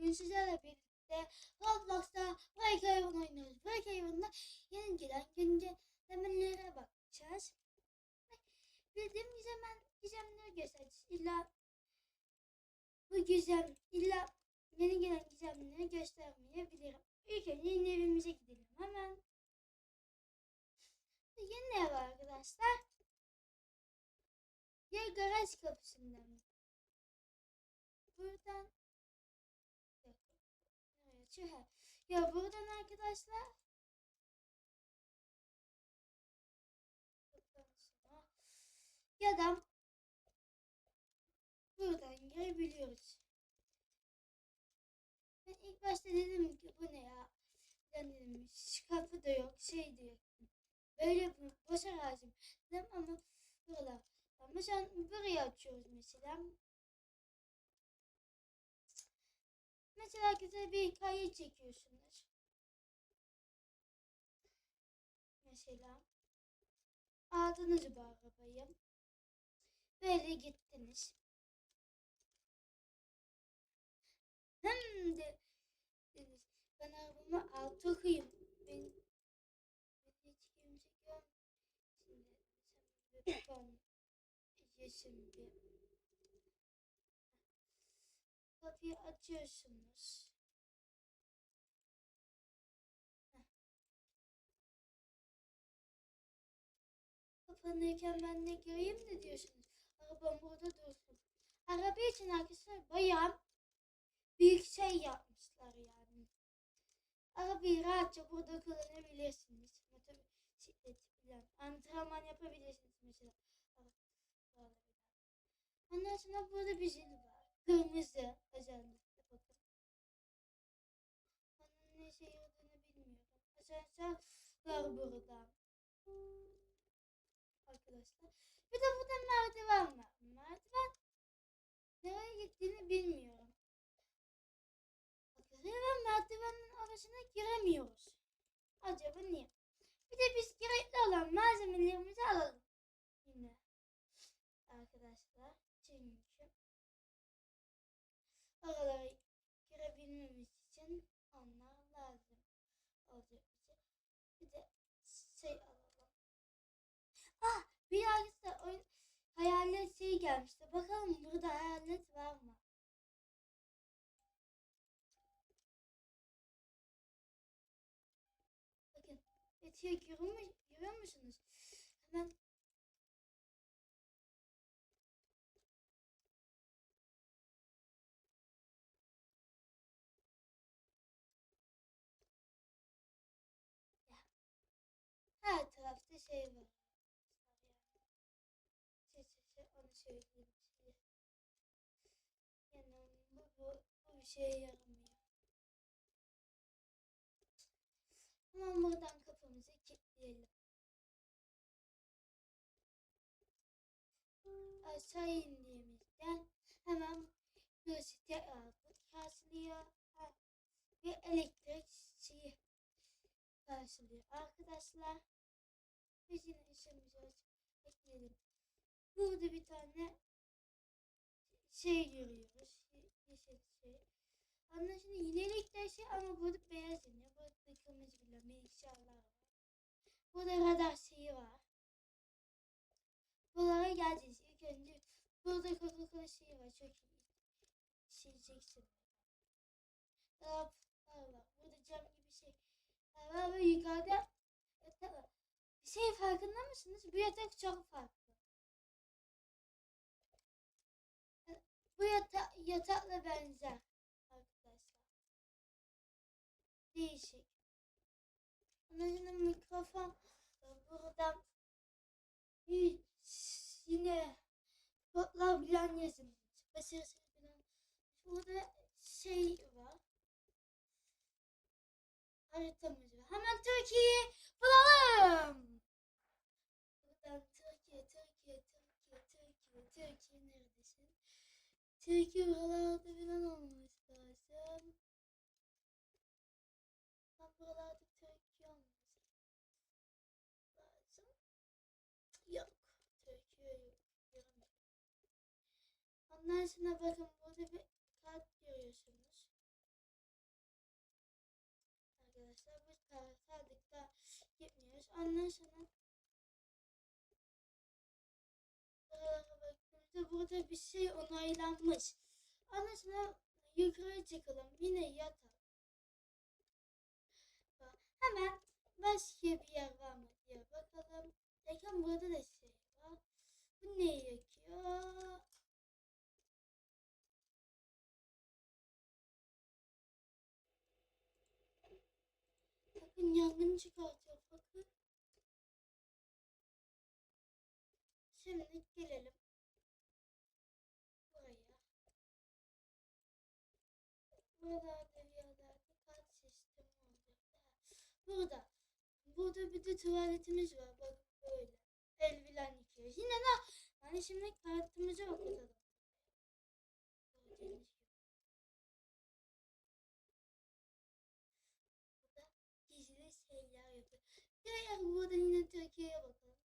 Bugün sizlerle birlikte Roblox'ta Breakhaven oynuyoruz. Breakhaven'da yeni gelen güncellemelere bakacağız. Bildiğim gizem, gizemleri göstereceğiz. İlla bu gizem, illa yeni gelen gizemleri göstermeyebilirim. İlk önce yeni evimize gidelim hemen. Yeni ev arkadaşlar. Ya garaj kapısından. Buradan Çıkar? Ya buradan arkadaşlar ya da buradan girebiliyoruz. Ben ilk başta dedim ki bu ne ya? Ben dedim "Hiç kapı da yok şey de yok. Böyle bu boş arazim. Dedim ama buralar. Mesela burayı açıyoruz mesela. Mesela güzel bir hikaye çekiyorsunuz. Mesela aldınız bu arabayı. Böyle gittiniz. Hem de dediniz, ben arabamı al takayım. Ben, ben hiç kimse gör. Şimdi sen bir bak. Yesin bir. Kapıyı açıyorsunuz. Heh. Kapanırken ben de gireyim de diyorsunuz. Arabam burada dursun. Araba için arkadaşlar bayağı büyük şey yapmışlar yani. Arabayı rahatça burada kullanabilirsiniz. Motosiklet falan. Antrenman yapabilirsiniz mesela. Ondan sonra burada bir zil var. Kırmızı özellikle bakın. Onun ne şey olduğunu bilmiyorum. Asansör var burada. Arkadaşlar. Bir de burada merdiven var. Merdiven nereye gittiğini bilmiyorum. Arkadaşlar ve merdivenin arasına giremiyoruz. Acaba niye? Bir de biz gerekli olan malzemelerimizi alalım. Yine. Arkadaşlar. Çünkü oralara girebilmemiz için onlar lazım olacak bize. Bir de şey alalım. Ah bir arkadaşlar oyun hayalet şey gelmişti. Bakalım burada hayalet var mı? Bakın etiye görüyor musunuz? Hemen şey var. Şey, şey, şey, onu söyleyeyim size. Yani bu, bu, bu bir şeye yaramıyor. Hemen buradan kapımızı kilitleyelim. Aşağı indiğimizde hemen burası tekrar karşılıyor. Ve elektrik şeyi karşılıyor. Arkadaşlar işimizi açıp ekleyelim. Burada bir tane şey görüyoruz. Yeşil şey. Anlaşılan yine elektrik şey ama burada beyaz yanıyor. Burada kırmızı bile meşalar var. Burada radar şeyi var. Buralara geleceğiz. İlk önce burada Coca-Cola şeyi var. Çok iyi. İçeceksin. Dolaplar var. Burada cam gibi şey. var ve yukarıda. Bir şey farkında mısınız? Bu yatak çok farklı. Bu yata yatakla benzer arkadaşlar. Değişik. Anlaşılan mikrofon buradan yine kodlar bilen yazılmış. Başarısız bilen. Burada şey var. Haritamız var. Hemen Türkiye'yi bulalım. Türkiye neredesin? Türkiye buralarda falan olmuş lazım. Tam buralarda Türkiye olmuş lazım. Yok. Türkiye yok. Ondan sonra bakın burada bir kart görüyorsunuz. Arkadaşlar bu kart aldık da gitmiyoruz. Ondan sonra baktığımızda burada bir şey onaylanmış. Sonra yukarı çıkalım. Yine yatak. Hemen başka bir yer var mı diye bakalım. Bakın burada da şey var. Bu ne yakıyor? Bakın yangın çıkartıyor bakın. Şimdi gelelim Buralarda bir yerlerde kat sistemi olacak. Ha, Burada. Burada bir de tuvaletimiz var. Bakın böyle. El bilen yıkıyoruz. Yine ne? Yani şimdi kartımızı okutalım. Gördüğünüz şeyler yapıyor. Gel burada yine Türkiye'ye bakalım.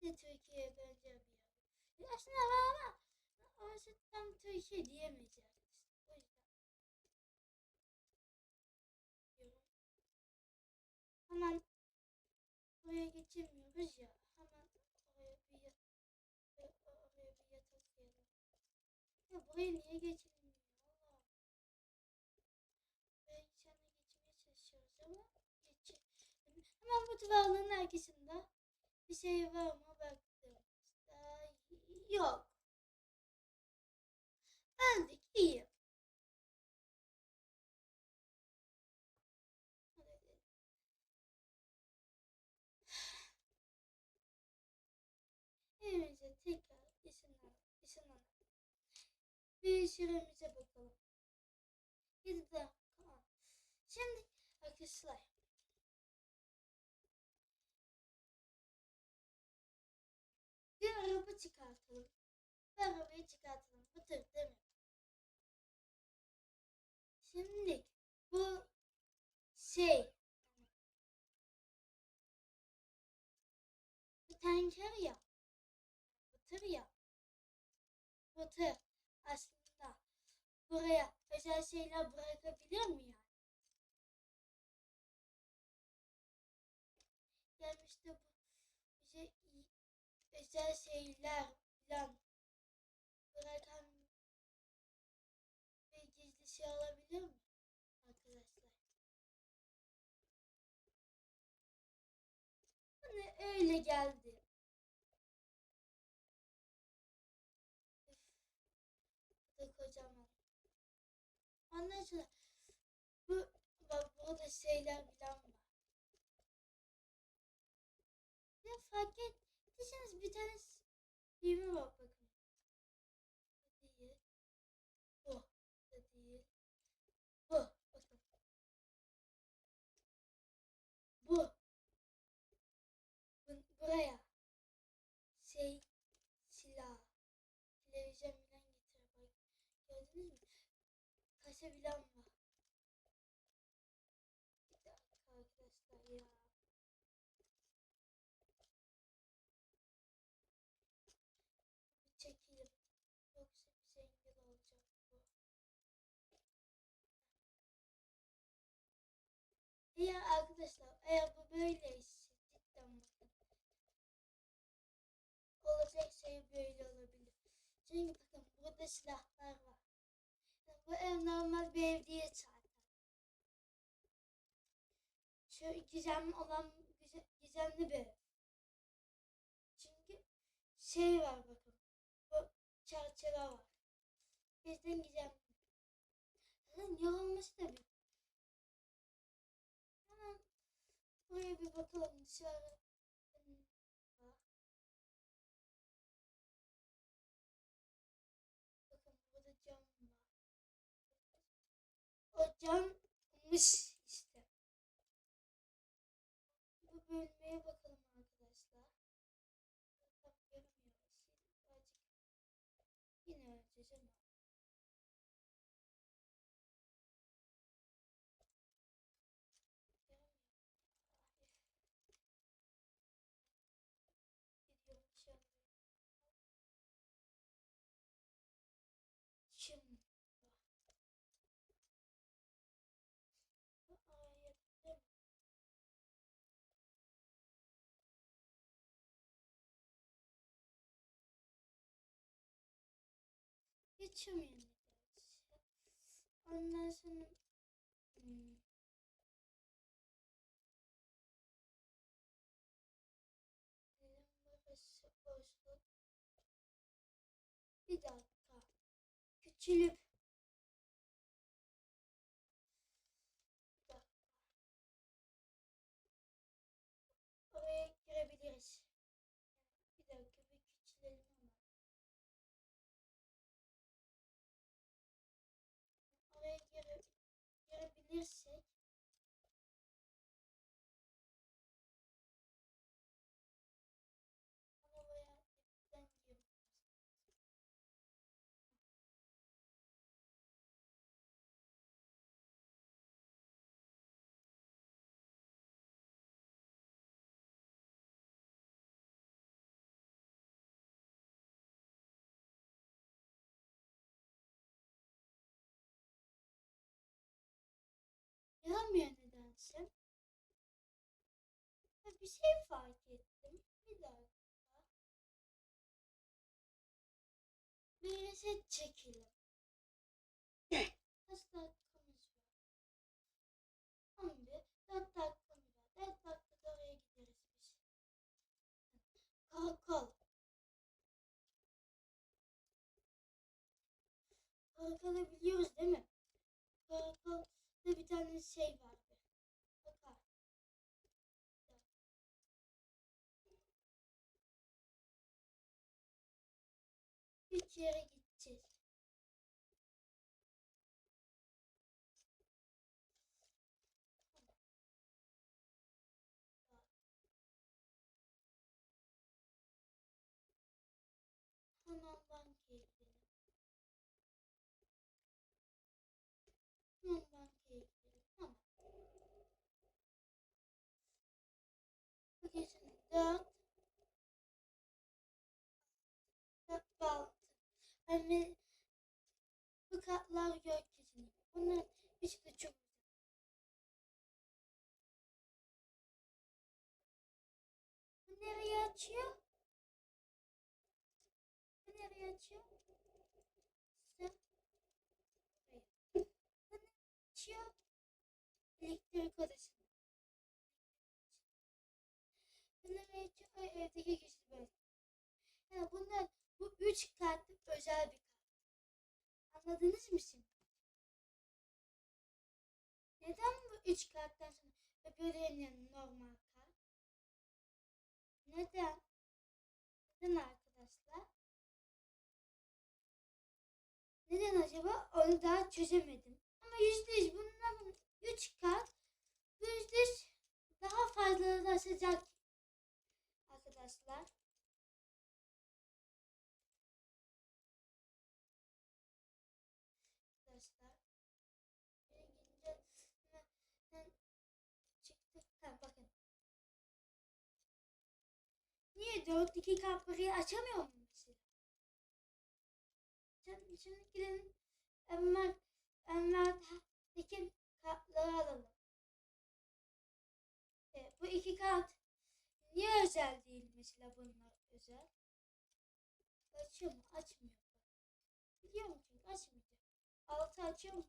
Yine Türkiye'ye benzer bir yer. Ya Aslında var ama orası tam Türkiye diyemeyeceğiz. Buraya geçemiyoruz ya. Hemen oraya bir yat oraya oraya bir yatak koyalım. Ya buraya niye geçilmiyor? Allah. Buraya içeride geçmeye çalışıyoruz ama geçelim. Hemen bu duvarların arkasında bir şey var mı baktığımızda yok. Öldük iyi. Bir süremize bakalım. 7 dakika. Şimdi arkadaşlar bir araba çıkartalım. Bir arabayı çıkartalım. Bu tır değil mi? Şimdi bu şey bu tanker ya bu tır ya bu tır aslında buraya özel şeyler bırakabilir mi yani? Gelmişte bu bize iyi- özel şeyler falan bırakan ve gizli şey alabilir mi arkadaşlar? Bana öyle geldi. Üf, bu da kocaman. Ondan bu bak burada şeyler falan var. Ya fark ettiyseniz bir tane düğme var bakın. Bu değil. Bu da değil. Bu. Bakın. Bu. Bu- buraya. Şey silah. Televizyon falan getiriyor. Bak. Gördünüz mü? Falan var. Bir dakika arkadaşlar ya. Bir çekeyim. Yoksa bize engel olacak bu. Eğer arkadaşlar eğer bu böyleyse cidden bakın. Olacak şey böyle olabilir. Çünkü bakın burada silahlar var. Bu ev normal bir ev değil zaten. Şu gizemli olan gizemli bir ev. Çünkü şey var bakın. Bu çerçeve var. Bizden gizemli. Zaten yorulması da bir. Hemen buraya bir bakalım dışarı. O seçemiyorum. Ondan sonra hmm. Benim burası boşluk. Bir dakika. Küçülüp verirsek bir şey fark ettim. Bir dakika. Bir reset çekelim. Kaç dakikamız var? 11. 4 dakikamız var. 4 dakikada oraya gideriz biz. Karakol. Karakola biliyoruz değil mi? Karakolda bir tane şey vardı. Üç yere gideceğiz. Gidelim. Hemen bankaya gidelim. Tamam. Bakın şimdi Kartlar yok kesinlikle. Bunların üçü de çok. Bu nereye açıyor? Bu nereye açıyor? Bu nereye açıyor? Elektrik odasını. Bu nereye açıyor? O evdeki gizli bölge. Yani bunlar bu üç kartlık özel bir kart. Anladınız mı şimdi? Neden bu üç karttan sonra öbürlerinin normal kart? Neden? Neden arkadaşlar? Neden acaba? Onu daha çözemedim. Ama yüzde yüz bunların üç kart yüzde yüz daha fazlalaşacak arkadaşlar. Arkadaşlar. 4'teki kapıyı açamıyor muyum siz? Şimdi gidin Enver, Enver'deki kartları alalım. E, bu iki kart niye özel değil mesela bunlar özel? Açıyor mu? Açmıyor. Biliyor musun? Açmayacak. Altı açıyor mu?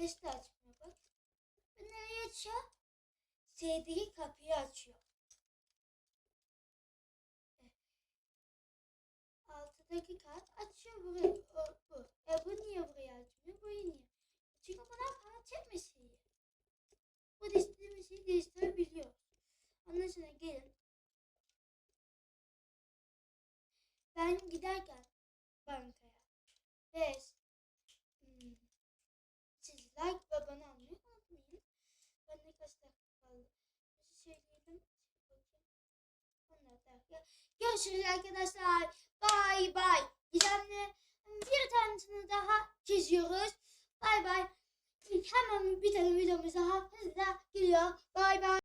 Ses de açmıyor bak. Ben nereye açıyor? Sevdiği kapıyı açıyor. Eh. Altıdaki kart açıyor buraya. O, bu. E bu niye buraya açmıyor? Bu niye? Çünkü buna para çekmiş şeyi. Bu istediğim şeyi değiştirebiliyor. Onun için gelin. Ben giderken bankaya 5, Görüşürüz arkadaşlar. Bye bye. Gizemli bir tanesini daha çiziyoruz. Bye bye. Hemen bir tane videomuz daha hızla geliyor. Bye bye.